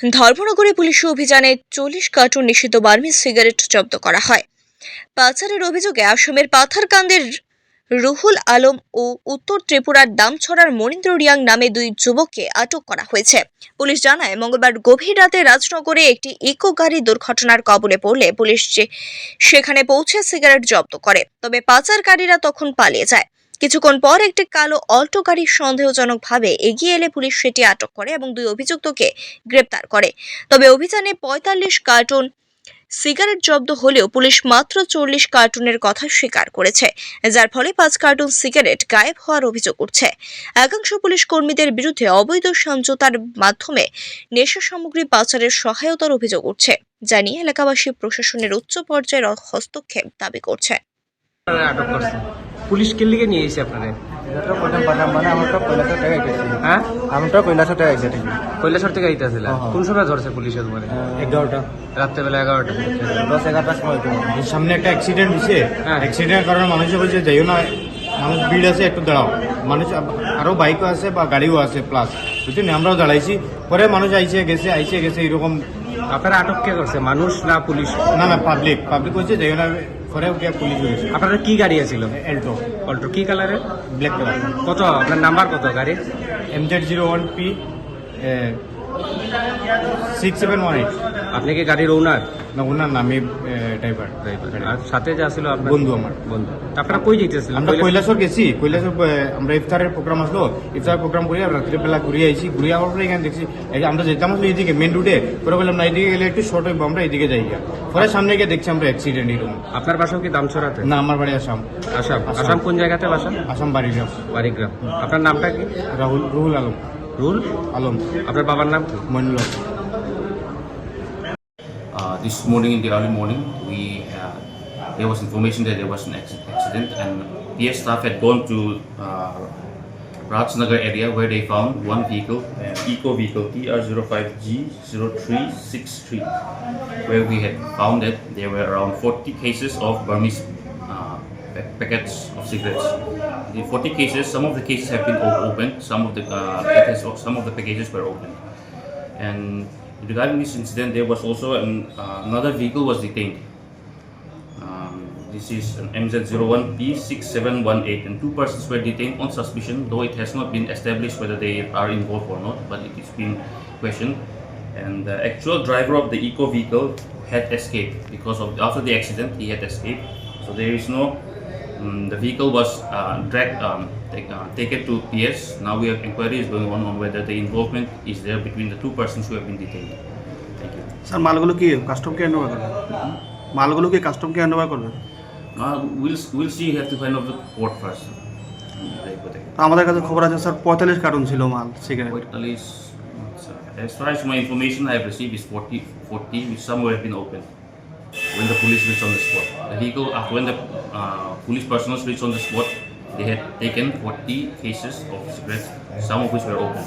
ধর্মনগরে police অভিযানে চল্লিশ cartoon নিষিদ্ধ বার্মিজ সিগারেট জব্দ করা হয়। পাচারের অভিযোগে আসামের পাথারকান্দের রুহুল আলম ও উত্তর ত্রিপুরার দামছড়ার মনীন্দ্র রিয়াং নামে দুই যুবককে আটক করা হয়েছে। পুলিশ জানায়, মঙ্গলবার গভীর রাতে রাজনগরে একটি ইকো গাড়ি দুর্ঘটনার কবলে পড়লে পুলিশ সেখানে পৌঁছে সিগারেট জব্দ করে। তবে পাচারকারীরা তখন পালিয়ে যায়। কিছুক্ষণ পর একটি কালো অল্টো গাড়ি সন্দেহজনকভাবে এগিয়ে এলে পুলিশ সেটি আটক করে এবং দুই অভিযুক্তকে গ্রেপ্তার করে। তবে অভিযানে পঁয়তাল্লিশ কার্টুন সিগারেট জব্দ হলেও পুলিশ মাত্র চল্লিশ কার্টুনের কথা স্বীকার করেছে, যার ফলে পাঁচ কার্টুন সিগারেট গায়েব হওয়ার অভিযোগ উঠছে। একাংশ পুলিশ কর্মীদের বিরুদ্ধে অবৈধ সমঝোতার মাধ্যমে নেশা সামগ্রী পাচারের সহায়তার অভিযোগ উঠছে, যা নিয়ে এলাকাবাসী প্রশাসনের উচ্চ পর্যায়ের হস্তক্ষেপ দাবি করছে। পুলিশ কে লিগে নিয়ে এসে আপনারা? মানে কৈলাসর হ্যাঁ? থেকে আইতেছিল হ্যাঁ, হ্যাঁ। কোন সময় ধরছে পুলিশে তোমারে এগারোটা। রাত্রেবেলা এগারোটা। দশ এগারোটার সময় সামনে একটা অ্যাক্সিডেন্ট হয়েছে হ্যাঁ। অ্যাক্সিডেন্টের কারণে মানুষে বলছে যাইও না মানুষ ভিড় আছে একটু দাঁড়াও। মানুষ আব- আরও বাইকও আছে বা গাড়িও আছে প্লাস বুঝলি আমরাও দাঁড়াইছি। পরে মানুষ আইছে গেছে আইছে গেছে এরকম আপনারা আটক কে করছে? মানুষ না পুলিশ? না না পাবলিক পাবলিক বলছে যাইও না পরে গিয়ে পুলিশ হয়েছে আপনারা কি গাড়ি আছিল? এল্টো অল্টো কি কালারের? ব্ল্যাক কালার কত? আপনার নাম্বার কত গাড়ির? M Z zero one P six seven one eight. আপনি কি গাড়ির ওনার না ওনার নামে ড্রাইভার আর সাথে যে আপনার? বন্ধু আমার। বন্ধু। আপনারা কই যেতেছিলেন আমরা কৈলাসর গেছি। কৈলাসর আমরা ইফতারের প্রোগ্রাম আসলো। ইফতার প্রোগ্রাম করি রাত্রিবেলা ঘুরে আইছি। ঘুরে আবার পরে এখানে দেখছি আমরা যেতাম আসলে এইদিকে মেন রুটে পরে বললাম না এইদিকে গেলে একটু শর্ট হইব আমরা এইদিকে যাই। পরে সামনে গিয়ে দেখছি আমরা অ্যাক্সিডেন্ট এরকম আপনার বাসাও কি দামছড়াতে? না আমার বাড়ি আসাম। আসাম। আসাম। কোন জায়গাতে বাসা? আসাম বাড়ি গ্রাম বাড়িগ্রাম। আপনার নামটা কি? রাহুল রুহুল আলম। রুল আলম আপনার বাবার নাম কি Moinul Haque. Uh, this morning in the early morning, we uh, there was information that there was an acci- accident, and PS staff had gone to uh, Rajnagar area where they found one vehicle, an eco vehicle TR05G0363, where we had found that there were around 40 cases of Burmese uh, pa- packets of cigarettes. The 40 cases, some of the cases have been opened, some of the uh, packets, some of the packages were opened. And regarding this incident, there was also an, uh, another vehicle was detained. Um, this is an MZ01P6718, and two persons were detained on suspicion, though it has not been established whether they are involved or not, but it is been questioned. And the actual driver of the eco vehicle had escaped because of after the accident he had escaped. So there is no. Um, the vehicle was uh, dragged, um, take, uh, taken to PS. Now we have inquiry is going on on whether the involvement is there between the two persons who have been detained. Thank you. Sir মালগুলো কি custom কে hand করবে মালগুলো কি custom K hand Uh, we'll we'll see. You have to find out the port first. তো আমাদের কাছে খবর আছে স্যার পঁয়তাল্লিশ কার্টুন ছিল মাল cigarette uh, as far as my information I have received is 40, 40 which some have been opened when the police reached on the spot. The vehicle, after when the uh, police personnel reached on the spot, they had taken 40 cases of cigarettes, some of which were opened.